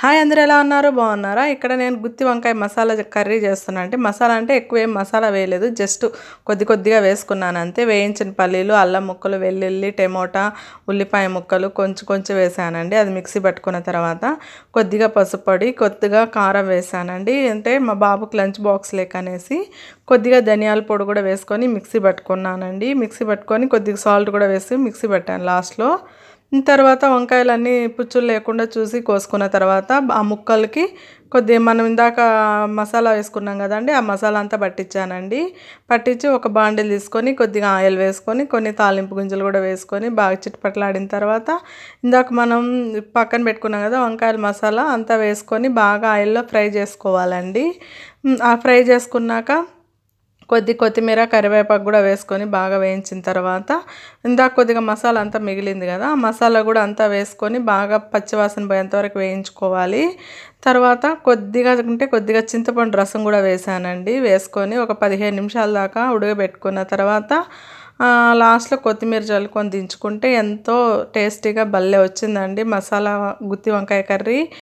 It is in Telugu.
హాయ్ అందరూ ఎలా ఉన్నారు? బాగున్నారా? ఇక్కడ నేను గుత్తి వంకాయ మసాలా కర్రీ చేస్తున్నా. అంటే మసాలా అంటే ఎక్కువ ఏం మసాలా వేయలేదు. జస్ట్ కొద్ది కొద్దిగా వేసుకున్నాను అంతే. వేయించిన పల్లీలు అల్లం ముక్కలు వెల్లుల్లి టమోటా ఉల్లిపాయ ముక్కలు కొంచెం కొంచెం వేసానండి. అది మిక్సీ పట్టుకున్న తర్వాత కొద్దిగా పసుపొడి కొద్దిగా కారం వేసానండి. అంటే మా బాబుకి లంచ్ బాక్స్ లేక అనేసి కొద్దిగా ధనియాల పొడి కూడా వేసుకొని మిక్సీ పట్టుకున్నానండి. మిక్సీ పట్టుకొని కొద్దిగా సాల్ట్ కూడా వేసి మిక్సీ పెట్టాను లాస్ట్లో. తర్వాత వంకాయలన్నీ పుచ్చులు లేకుండా చూసి కోసుకున్న తర్వాత ఆ ముక్కలకి కొద్దిగా మనం ఇందాక మసాలా వేసుకున్నాం కదండి ఆ మసాలా అంతా పట్టించానండి. పట్టించి ఒక బాండిల్ తీసుకొని కొద్దిగా ఆయిల్ వేసుకొని కొన్ని తాలింపు గింజలు కూడా వేసుకొని బాగా చిట్పట్లాడిన తర్వాత ఇందాక మనం పక్కన పెట్టుకున్నాం కదా వంకాయల మసాలా అంతా వేసుకొని బాగా ఆయిల్లో ఫ్రై చేసుకోవాలండి. ఆ ఫ్రై చేసుకున్నాక కొద్ది కొత్తిమీర కరివేపాకు కూడా వేసుకొని బాగా వేయించిన తర్వాత ఇందాక కొద్దిగా మసాలా అంతా మిగిలింది కదా ఆ మసాలా కూడా అంతా వేసుకొని బాగా పచ్చివాసన పోయేంత వరకు వేయించుకోవాలి. తర్వాత కొద్దిగా ఉంటే కొద్దిగా చింతపండు రసం కూడా వేసానండి. వేసుకొని ఒక పదిహేను నిమిషాల దాకా ఉడకబెట్టుకున్న తర్వాత లాస్ట్లో కొత్తిమీర చల్లుకొని దించుకుంటే ఎంతో టేస్టీగా భలే వచ్చిందండి మసాలా గుత్తి వంకాయ కర్రీ.